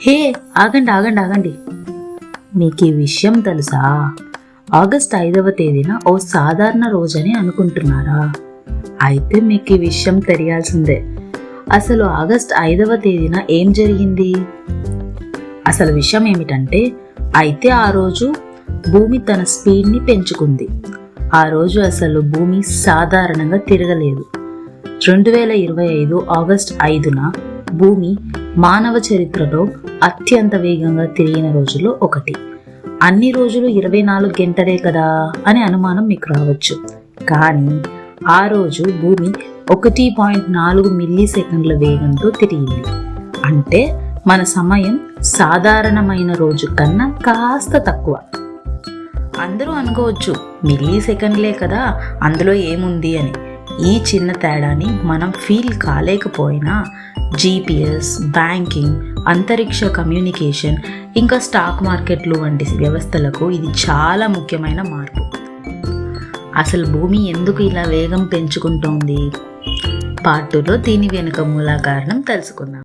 హే ఆగండి ఆగండి ఆగండి. మీకు ఈ విషయం తెలుసా? ఆగస్ట్ ఐదవ తేదీన ఓ సాధారణ రోజని అనుకుంటున్నారా? అయితే మీకు ఈ విషయం తెలియాల్సిందే. అసలు ఆగస్ట్ ఐదవ తేదీన ఏం జరిగింది? అసలు విషయం ఏమిటంటే అయితే ఆ రోజు భూమి తన స్పీడ్ని పెంచుకుంది. ఆ రోజు అసలు భూమి సాధారణంగా తిరగలేదు. రెండు వేల ఇరవై ఐదు ఆగస్ట్ ఐదున భూమి మానవ చరిత్రలో అత్యంత వేగంగా తిరిగిన రోజుల్లో ఒకటి. అన్ని రోజులు ఇరవై నాలుగు గంటలే కదా అనే అనుమానం మీకు రావచ్చు. కానీ ఆ రోజు భూమి ఒకటి పాయింట్ నాలుగు మిల్లీ సెకండ్ల వేగంతో తిరిగింది. అంటే మన సమయం సాధారణమైన రోజు కన్నా కాస్త తక్కువ. అందరూ అనుకోవచ్చు మిల్లీ సెకండ్లే కదా అందులో ఏముంది అని. ఈ చిన్న తేడాని మనం ఫీల్ కాలేకపోయినా జీపీఎస్ బ్యాంకింగ్ అంతరిక్ష కమ్యూనికేషన్ ఇంకా స్టాక్ మార్కెట్లు వంటి వ్యవస్థలకు ఇది చాలా ముఖ్యమైన మార్పు. అసలు భూమి ఎందుకు ఇలా వేగం పెంచుకుంటోంది? పార్ట్ టూలో దీని వెనుక మూల కారణం తెలుసుకుందాం.